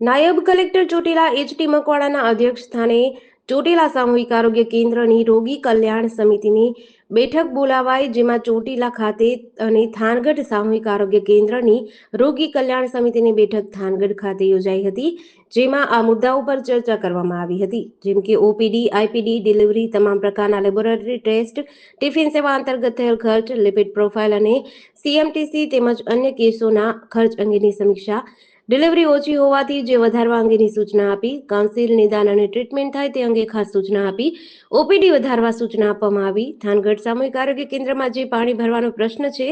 નાયબ collector Chotila HT મકવાડાના અધ્યક્ષ સ્થાને ચોટીલા સામૂહિક આરોગ્ય કેન્દ્રની રોગી કલ્યાણ સમિતિની બેઠક બોલાવાઈ, જેમાં ચોટીલા ખાતે અને થાનગઢ સામૂહિક આરોગ્ય કેન્દ્રની રોગી કલ્યાણ સમિતિની બેઠક થાનગઢ ખાતે યોજાઈ હતી, જેમાં આ મુદ્દાઓ પર ચર્ચા કરવામાં આવી હતી. જેમ કે ઓપીડી, આઈપીડી, ડિલિવરી તમામ પ્રકારના લેબોરેટરી ટેસ્ટ, ટિફિન સેવા અંતર્ગત થયેલ ખર્ચ, લિપિડ પ્રોફાઇલ અને સીએમટીસી તેમજ અન્ય કેસોના ખર્ચ અંગેની સમીક્ષા ડિલિવરી ઓછી હોવાથી જે વધારવા અંગેની સૂચના આપી, કાઉન્સિલ નિદાન અને ટ્રીટમેન્ટ થાય તે અંગે ખાસ સૂચના આપી, ઓપીડી વધારવા સૂચના આપવામાં આવી. થાનગઢ સામૂહિક આરોગ્ય કેન્દ્રમાં જે પાણી ભરવાનો પ્રશ્ન છે,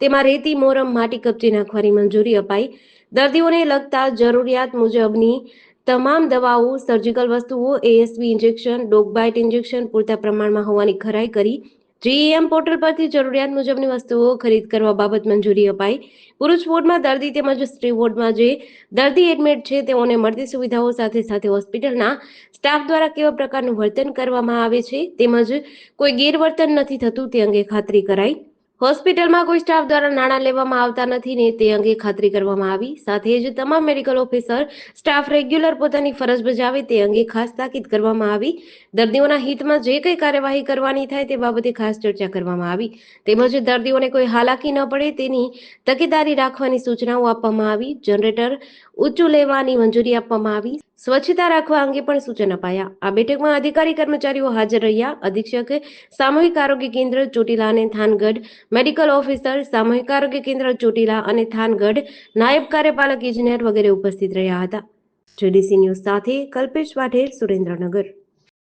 તેમાં રેતી, મોરમ, માટી કપચી નાખવાની મંજૂરી અપાઈ. દર્દીઓને લગતા જરૂરિયાત મુજબની તમામ દવાઓ સર્જિકલ વસ્તુઓ એએસવી ઇન્જેક્શન ડોગબાઇટ ઇન્જેક્શન પૂરતા પ્રમાણમાં હોવાની ખરાઈ કરી. જીઈએમ પોર્ટલ પરથી જરૂરિયાત મુજબની વસ્તુઓ ખરીદ કરવા બાબત મંજૂરી અપાઈ. પુરુષ વોર્ડમાં દર્દી તેમજ સ્ત્રી વોર્ડમાં જે દર્દી એડમિટ છે, તેઓને મળતી સુવિધાઓ સાથે સાથે હોસ્પિટલના સ્ટાફ દ્વારા કેવા પ્રકારનું વર્તન કરવામાં આવે છે, તેમજ કોઈ ગેરવર્તન નથી થતું, તે અંગે ખાતરી કરાઈ. હોસ્પિટલમાં કોઈ સ્ટાફ દ્વારા નાણાં લેવામાં આવતા નથી ને તે અંગે ખાતરી કરવામાં આવી. સાથે જ તમામ મેડિકલ ઓફિસર, સ્ટાફ રેગ્યુલર પોતાની ફરજ બજાવે તે અંગે ખાસ તાકીદ કરવામાં આવી. દર્દીઓના હિતમાં જે કંઈ કાર્યવાહી કરવાની થાય તે બાબતે ખાસ ચર્ચા કરવામાં આવી. તેમજ દર્દીઓને કોઈ હાલાકી ન પડે તેની તકેદારી રાખવાની સૂચનાઓ આપવામાં આવી. જનરેટર ઊંચું લેવાની મંજૂરી આપવામાં આવી. સ્વચ્છતા રાખવા અંગે પણ સૂચન અપાયા. આ બેઠકમાં અધિકારી કર્મચારીઓ હાજર રહ્યા. અધિક્ષક, સામૂહિક આરોગ્ય કેન્દ્ર, ચોટીલા અને થાનગઢ મેડિકલ ઓફિસર, સામૂહિક આરોગ્ય કેન્દ્ર, ચોટીલા અને થાનગઢ નાયબ કાર્યપાલક ઇજનેર વગેરે ઉપસ્થિત રહ્યા હતા. જેડીસી ન્યૂઝ સાથે કલ્પેશ વાઢેર સુરેન્દ્રનગર.